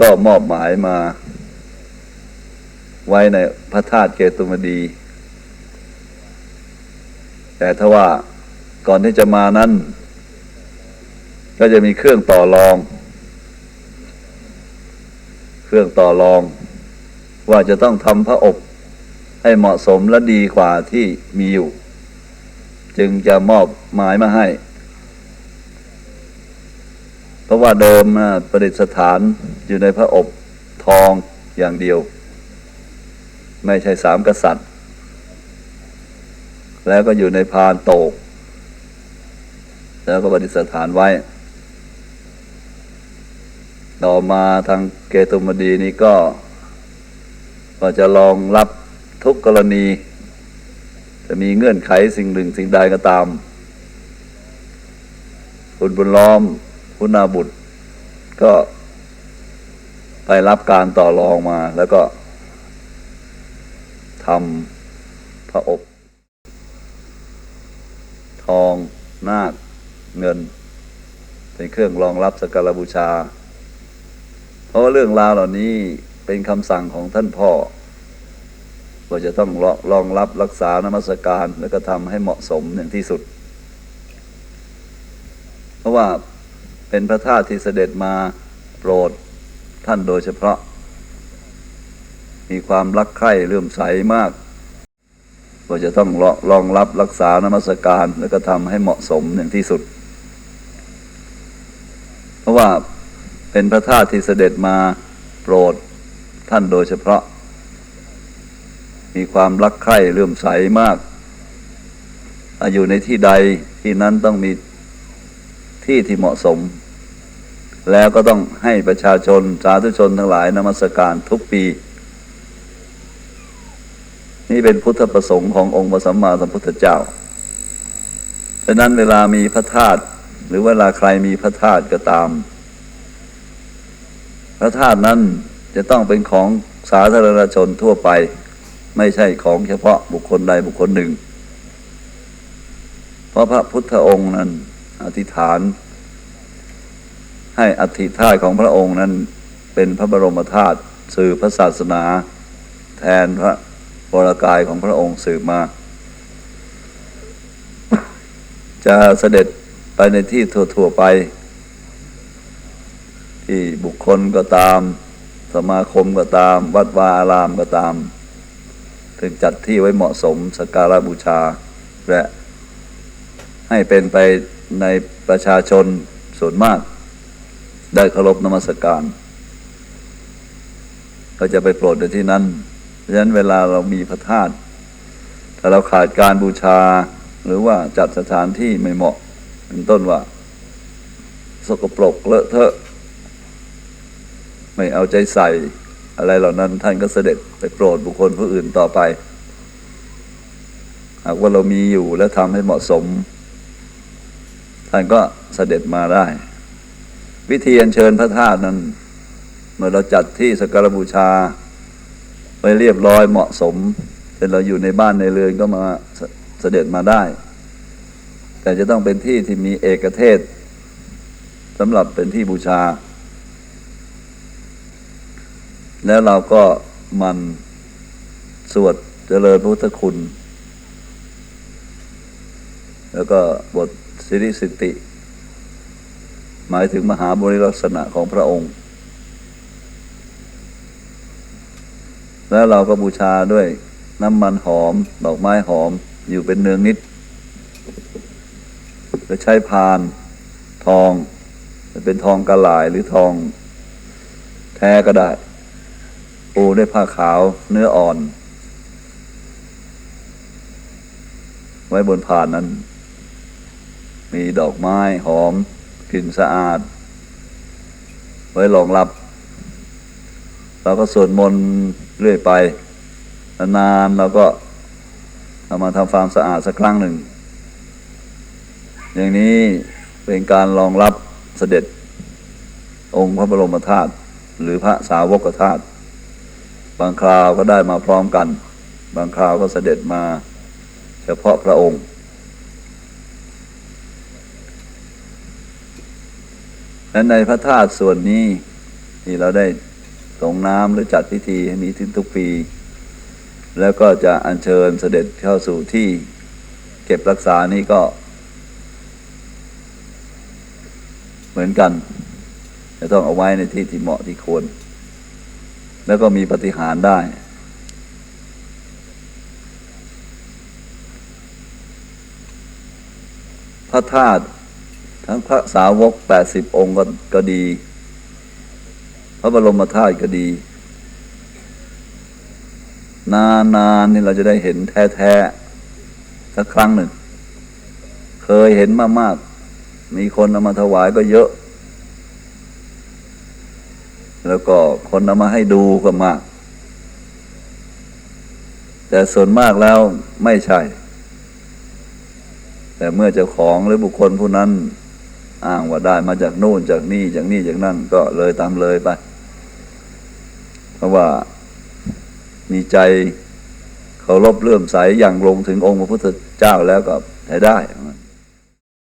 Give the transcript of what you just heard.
ก็มอบหมายมา ไว้ในพระธาตุเกตุมดี แต่ถ้าว่าก่อนที่จะมานั้น ก็จะมีเครื่องต่อรอง เครื่องต่อรอง ว่าจะต้องทำพระอบให้เหมาะสมและดีกว่าที่มีอยู่ จึงจะมอบหมายมาให้ เพราะว่าเดิมประดิษฐานอยู่ในพระอบทองอย่างเดียว ไม่ใช่สามกษัตริย์ แล้วก็อยู่ในพานโตก แล้วก็ประดิษฐานไว้ ต่อมาทางเกตุมดีนี้ก็ ก็จะลองรับทุกกรณี จะมีเงื่อนไขสิ่งหนึ่งสิ่งใดก็ตาม คุณบุญล้อม คุณนาบุตร ก็ไปรับการต่อรองมาแล้วก็ทำพระอบ ทองนาคเงิน เป็นเครื่องรองรับสการบูชา เพราะเรื่องราวเหล่านี้เป็นคำสั่งของท่านพ่อว่าจะต้องรองรับรักษานมัสการ แล้วก็ทำให้เหมาะสมอย่างที่สุด เพราะว่า เป็นพระธาตุที่เสด็จมาโปรดท่านโดยเฉพาะ มีความรักใคร่เลื่อมใสมากว่าจะต้องรองรับรักษานมัสการแล้วก็ทำให้เหมาะสมอย่างที่สุด เพราะว่าเป็นพระธาตุที่เสด็จมาโปรดท่านโดยเฉพาะ มีความรักใคร่เลื่อมใสมาก อยู่ในที่ใดที่นั้นต้องมี ที่ที่เหมาะสม แล้วก็ต้องให้ประชาชนสาธุชนทั้งหลายนมัสการทุกปี นี่เป็นพุทธประสงค์ขององค์พระสัมมาสัมพุทธเจ้าดังนั้นเวลามีพระธาตุหรือเวลาใครมีพระธาตุก็ตาม พระธาตุนั้นจะต้องเป็นของสาธารณชนทั่วไป ไม่ใช่ของเฉพาะบุคคลใดบุคคลหนึ่ง เพราะพระพุทธองค์นั้น อธิษฐาน ให้อธิธาตุของพระองค์นั้นเป็นพระบรมธาตุสื่อพระศาสนา แทนพระวรกายของพระองค์สืบมา จะเสด็จไปในที่ทั่ว ๆ ไป ที่บุคคลก็ตาม สมาคมก็ตาม วัดวาอารามก็ตาม ถึงจัดที่ไว้เหมาะสมสกการะบูชาและ ให้เป็นไปในประชาชนส่วนมาก ได้เคารพนมัสการ ก็จะไปโปรดในที่นั้น เพราะฉะนั้นเวลาเรามีพระธาตุถ้าเราขาดการบูชา หรือว่าจัดสถานที่ไม่เหมาะ เป็นต้นว่า สกปรกเลอะเทอะ ไม่เอาใจใส่อะไรเหล่านั้นท่านก็เสด็จไปโปรดบุคคลผู้อื่นต่อไป หากว่าเรามีอยู่และทำให้เหมาะสม ท่านก็เสด็จมาได้ วิธีอัญเชิญพระธาตุนั้น เมื่อเราจัดที่สักการบูชา ไปเรียบร้อยเหมาะสมเป็นเราอยู่ในบ้านในเรือนก็มาเสด็จมาได้ แต่จะต้องเป็นที่ที่มีเอกเทศสำหรับเป็นที่บูชา แล้วเราก็มันสวดเจริญพุทธคุณ แล้วก็บทสิริสิติ หมายถึงมหาบริลักษณะของพระองค์ แล้วเราก็บูชาด้วยน้ำมันหอม ดอกไม้หอมอยู่เป็นเนืองนิดจะใช้พานทองจะเป็นทองกระหลายหรือทอง แท้ก็ได้ปูด้วยผ้าขาวเนื้ออ่อน ไว้บนพานนั้น มีดอกไม้หอมกลิ่นสะอาด ไว้รองรับเราก็สวดมนต์เรื่อยไป นานๆเราก็เอามาทำความสะอาดสักครั้งหนึ่ง อย่างนี้เป็นการรองรับเสด็จองค์พระบรมธาตุหรือพระสาวกธาตุบางคราวก็ได้มาพร้อมกัน บางคราวก็เสด็จมาเฉพาะพระองค์ และในพระธาตุส่วนนี้นี่เราได้ส่งน้ำหรือจัดพิธีให้มีทุกปี แล้วก็จะอัญเชิญเสด็จเข้าสู่ที่เก็บรักษานี่ก็ เหมือนกัน จะต้องเอาไว้ในที่ที่เหมาะที่ควร แล้วก็มีปฏิหารได้ พระธาตุ ทั้งพระสาวกแปดสิบองค์ก็ดี พระบรมธาตุก็ดี นานๆนี่เราจะได้เห็นแท้ๆสักครั้งหนึ่ง เคยเห็นมามากมีคนเอามาถวายก็เยอะ แล้วก็คนเอามาให้ดูก็มาก แต่ส่วนมากแล้วไม่ใช่ แต่เมื่อเจ้าของหรือบุคคลผู้นั้น อ้างว่าได้มาจากโน่นจากนี่จากนี่จากนั่นก็เลยตามเลยไป เพราะว่ามีใจเคารพเลื่อมใสอย่างลงถึงองค์พระพุทธเจ้าแล้วก็ใช้ได้